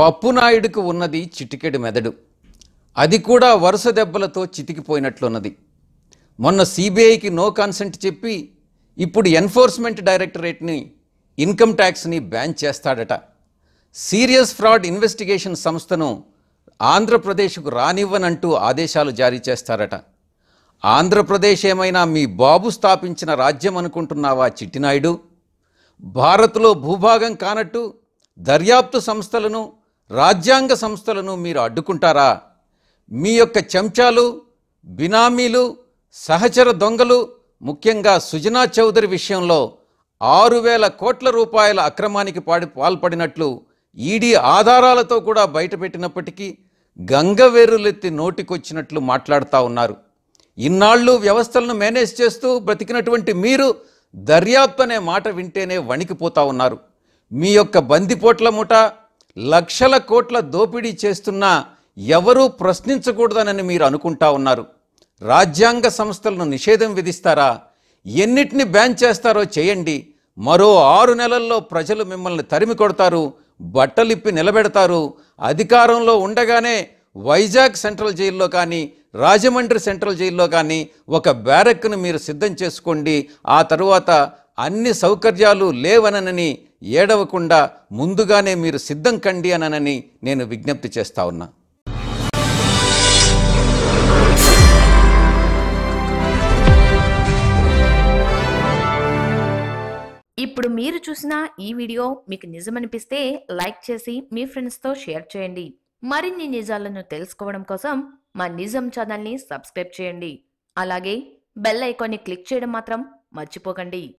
పప్పునాయుడుకు ఉన్నది చిటికెడు మెదడు. అది కూడా వరుస దెబ్బలతో చితికిపోయినట్లున్నది. మొన్న సిబిఐకి నో కాన్సెంట్ చెప్పి ఇప్పుడు ఎన్ఫోర్స్మెంట్ డైరెక్టరేట్ని ఇన్కమ్ ట్యాక్స్ని బ్యాన్ చేస్తాడట. సీరియస్ ఫ్రాడ్ ఇన్వెస్టిగేషన్ సంస్థను ఆంధ్రప్రదేశ్కు రానివ్వనంటూ ఆదేశాలు జారీ చేస్తారట. ఆంధ్రప్రదేశ్ ఏమైనా మీ బాబు స్థాపించిన రాజ్యం అనుకుంటున్నావా చిట్టినాయుడు? భారత్లో భూభాగం కానట్టు దర్యాప్తు సంస్థలను రాజ్యాంగ సంస్థలను మీరు అడ్డుకుంటారా? మీ యొక్క చెంచాలు బినామీలు సహచర దొంగలు ముఖ్యంగా సుజనా చౌదరి విషయంలో ఆరు వేల కోట్ల రూపాయల అక్రమానికి పాడి పాల్పడినట్లు ఈడీ ఆధారాలతో కూడా బయటపెట్టినప్పటికీ గంగవేరులెత్తి నోటికొచ్చినట్లు మాట్లాడుతూ ఉన్నారు. ఇన్నాళ్ళు వ్యవస్థలను మేనేజ్ చేస్తూ బ్రతికినటువంటి మీరు దర్యాప్తు అనే మాట వింటేనే వణికిపోతా ఉన్నారు. మీ యొక్క బందిపోట్ల ముఠ లక్షల కోట్ల దోపిడీ చేస్తున్నా ఎవరూ ప్రశ్నించకూడదనని మీరు అనుకుంటా ఉన్నారు. రాజ్యాంగ సంస్థలను నిషేధం విధిస్తారా? ఎన్నిటిని బ్యాన్ చేస్తారో చేయండి. మరో ఆరు నెలల్లో ప్రజలు మిమ్మల్ని తరిమి కొడతారు బట్టలిప్పి నిలబెడతారు. అధికారంలో ఉండగానే వైజాగ్ సెంట్రల్ జైల్లో కానీ రాజమండ్రి సెంట్రల్ జైల్లో కానీ ఒక బ్యారెక్ను మీరు సిద్ధం చేసుకోండి. ఆ తరువాత అన్ని సౌకర్యాలు లేవనని ఏడవకుండా ముందుగానే మీరు సిద్ధం కండి అనని నేను విజ్ఞప్తి చేస్తా ఉన్నా. ఇప్పుడు మీరు చూసిన ఈ వీడియో మీకు నిజమనిపిస్తే లైక్ చేసి మీ ఫ్రెండ్స్తో షేర్ చేయండి. మరిన్ని నిజాలను తెలుసుకోవడం కోసం మా నిజం ఛానల్ని సబ్స్క్రైబ్ చేయండి. అలాగే బెల్ ఐకాన్ని క్లిక్ చేయడం మాత్రం మర్చిపోకండి.